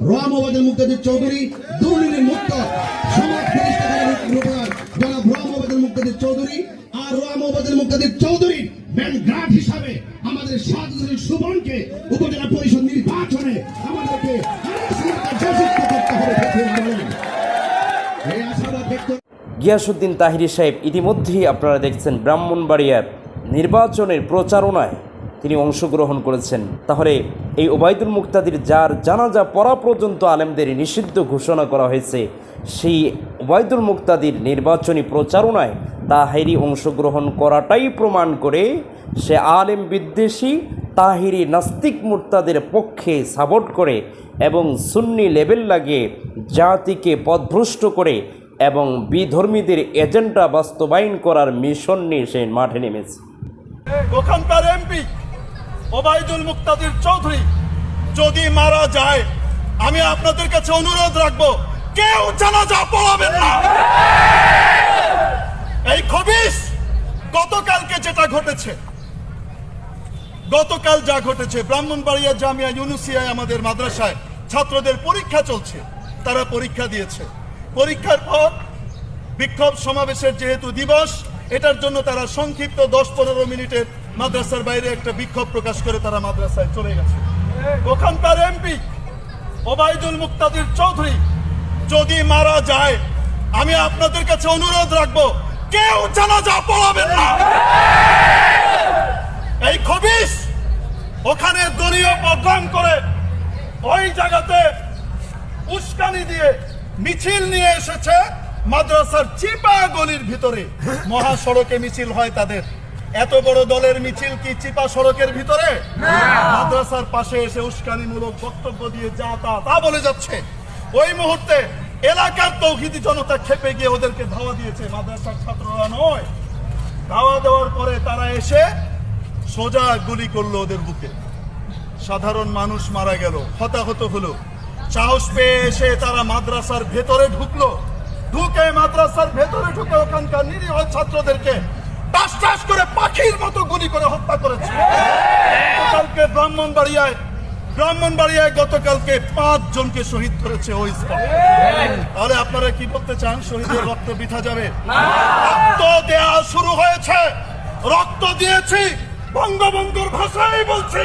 রাম মুক্তাদির চৌধুরী দুর্নীতি মুক্ত, সমাজ জনাব চৌধুরী আর চৌধুরী হিসাবে আমাদের সুবনকে উপজেলা পরিষদ নির্বাচনে আমাদেরকে গিয়াসুদ্দিন তাহিরি সাহেব ইতিমধ্যেই আপনারা দেখছেন ব্রাহ্মণবাড়িয়ার নির্বাচনের প্রচারণায় তিনি অংশগ্রহণ করেছেন। তাহলে এই ওবায়দুল মুক্তাদির যার জানাজা পড়া পর্যন্ত আলেমদের নিষিদ্ধ ঘোষণা করা হয়েছে, সেই ওবায়দুল মুক্তাদির নির্বাচনী প্রচারণায় তাহিরি অংশগ্রহণ করাটাই প্রমাণ করে সে আলেম বিদ্বেষী, তাহিরি নাস্তিক মুক্তাদের পক্ষে সাপোর্ট করে এবং সুন্নি লেভেল লাগিয়ে জাতিকে পথভ্রষ্ট করে এবং বিধর্মীদের এজেন্ডা বাস্তবায়ন করার মিশন নিয়ে সে মাঠে নেমেছে। এমপি ওবায়দুল মুক্তাদির চৌধুরী যদি মারা যায়, আমি আপনাদের কাছে অনুরোধ রাখব, কেউ জানাজা পড়াবেন না। এই খবিস গতকালকে যেটা ঘটেছে, গতকাল যা ঘটেছে, ব্রাহ্মণবাড়িয়া জামিয়া ইউনুসিয়ায় আমাদের মাদ্রাসায় ছাত্রদের পরীক্ষা চলছে, তারা পরীক্ষা দিয়েছে। পরীক্ষার পর বিক্ষোভ সমাবেশের যেহেতু দিবস, এটার জন্য তারা সংক্ষিপ্ত দশ পনেরো মিনিটের মাদ্রাসার বাইরে একটা বিক্ষোভ প্রকাশ করে তারা মাদ্রাসায় চলে গেছে। ওখানকার এমপি ওবায়দুল মুক্তাদির চৌধুরী, যদি মারা যায়, আমি আপনাদের কাছে অনুরোধ রাখব, কেউ জানাজা পড়াবেন না। এই খবিস ওখানে দলীয় প্রোগ্রাম করে ওই জায়গাতে উস্কানি দিয়ে মিছিল নিয়ে এসেছে মাদ্রাসার চিপা গলির ভিতরে। মহাসড়কে মিছিল হয় তাদের। এত বড় দলের মিছিল কি চিপা সড়কের ভিতরে? মাদ্রাসার পাশে এসে উস্কানিমূলক বক্তব্য দিয়ে যা তা তা বলে যাচ্ছে। ওই মুহূর্তে এলাকার তৌহিদি জনতা খেপে গিয়ে ওদেরকে ধাওয়া দিয়েছে। মাদ্রাসার ছাত্ররা নয়। ধাওয়া দেওয়ার পরে তারা এসে সোজা গুলি করল ওদের বুকে। সাধারণ মানুষ মারা গেল হতাহত হলো। সাহস পেয়ে এসে তারা মাদ্রাসার ভেতরে ঢুকলো। ঢুকে মাদ্রাসার ভেতরে ঢুকে ওখানকার নিরীহ ছাত্রদেরকে টাস করে পাখির মতো গুলি করে হত্যা করেছে। গতকালকে ব্রাহ্মণবাড়িয়ায় ব্রাহ্মণবাড়িয়ায় গতকালকে পাঁচ জনকে শহীদ করেছে ওই স্পটে। তাহলে আপনারা কি বলতে চান শহীদের রক্ত বৃথা যাবে? রক্ত দেয়া শুরু হয়েছে। রক্ত দিয়েছি বঙ্গবন্ধুর ভাষায় বলছি।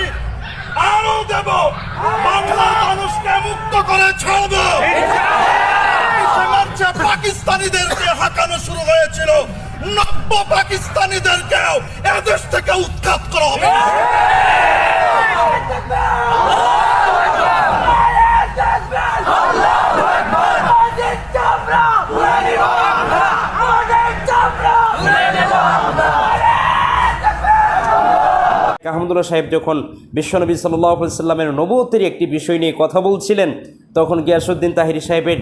আরও দেব। বাংলা মানুষকে মুক্ত করে ছাড়ব। পাকিস্তানিদেরকে হাঁকানো শুরু হয়েছিল। নব্য পাকিস্তানিদেরকেও এদেশ থেকে উৎখাত করা হবে। আহমদুল্লাহ সাহেব যখন বিশ্বনবী সাল্লাহ সাল্লামের নবতের একটি বিষয় নিয়ে কথা বলছিলেন, তখন গিয়াসুদ্দিন তাহিরি সাহেবের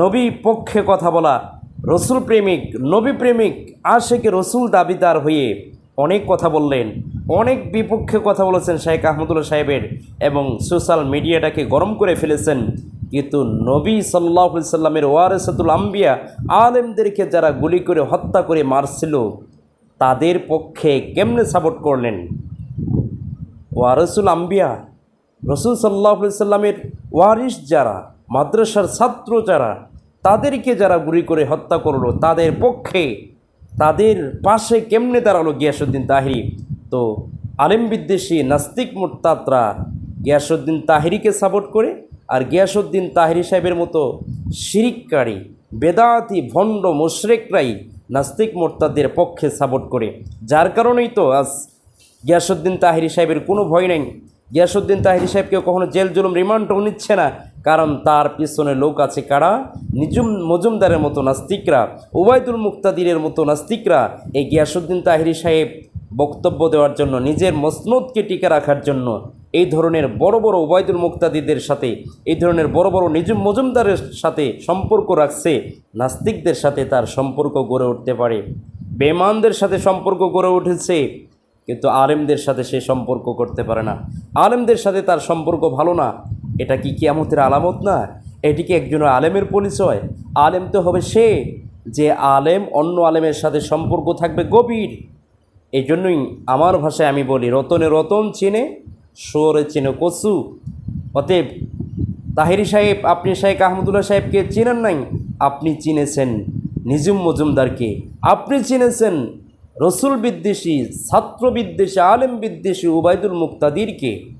নবী পক্ষে কথা বলা রসুল প্রেমিক, নবী প্রেমিক আশেকে রসুল দাবিদার হয়ে অনেক কথা বললেন, অনেক বিপক্ষে কথা বলেছেন শেখ আহমদুল্লাহ সাহেবের এবং সোশ্যাল মিডিয়াটাকে গরম করে ফেলেছেন। কিন্তু নবী সাল্লাহ সাল্লামের ওয়ারেসাতুল আম্বিয়া আলেমদেরকে যারা গুলি করে হত্যা করে মারছিল, তাদের পক্ষে কেমনে সাপোর্ট করলেন? ওয়ারসুল আম্বিয়া, রসুল সাল্লাহ সাল্লামের ওয়ারিস যারা, মাদ্রাসার ছাত্র যারা তাদেরকে যারা গুলি করে হত্যা করল, তাদের পক্ষে, তাদের পাশে কেমনে দাঁড়াল গিয়াসুদ্দিন তাহিরি? তো আলেম বিদ্বেষী নাস্তিক মোর্তাতরা গিয়াসুদ্দিন তাহিরিকে সাপোর্ট করে আর গিয়াসুদ্দিন তাহিরি সাহেবের মতো শিরিককারী, বেদাতি, ভণ্ড, মোশরেকরাই নাস্তিক মোর্তাদের পক্ষে সাপোর্ট করে। যার কারণেই তো আজ গিয়াসুদ্দিন তাহিরি সাহেবের কোনো ভয় নেই। গিয়াসুদ্দিন তাহিরি সাহেবকে কখনো জেল জুলুম রিমান্ডও নিচ্ছে না। কারণ তার পিছনে লোক আছে কারা? নিজুম মজুমদারের মতো নাস্তিকরা ওবায়দুল মুক্তাদিরের মতো নাস্তিকরা। এই গিয়াসুদ্দিন তাহিরি সাহেব বক্তব্য দেওয়ার জন্য, নিজের মসনদকে টিকে রাখার জন্য এই ধরনের বড় বড় ওবায়দুল মুক্তাদিদের সাথে, এই ধরনের বড় বড় নিজুম মজুমদারের সাথে সম্পর্ক রাখছে, নাস্তিকদের সাথে তার সম্পর্ক গড়ে উঠতে পারে। বেমানদের সাথে সম্পর্ক গড়ে উঠেছে, কিন্তু আলেমদের সাথে সে সম্পর্ক করতে পারে না। আলেমদের সাথে তার সম্পর্ক ভালো না। এটা কি কিয়ামতের আলামত না? এটি কি একজন আলেমের পরিচয়? আলেম তো হবে সে যে আলেম অন্য আলেমের সাথে সম্পর্ক থাকবে গভীর। এই জন্যই আমার ভাষায় আমি বলি, রতনে রতন চিনে শোরে চিনে কচু অতএব তাহিরি সাহেব, আপনি শেখ আহমদুল্লাহ সাহেবকে চেনেন নাই? আপনি চিনেছেন নিজুম মজুমদারকে। আপনি চিনেছেন রসুল বিদ্বেষী, ছাত্র বিদ্বেষী, আলেম বিদ্বেষী উবায়দুল মুক্তাদিরকে।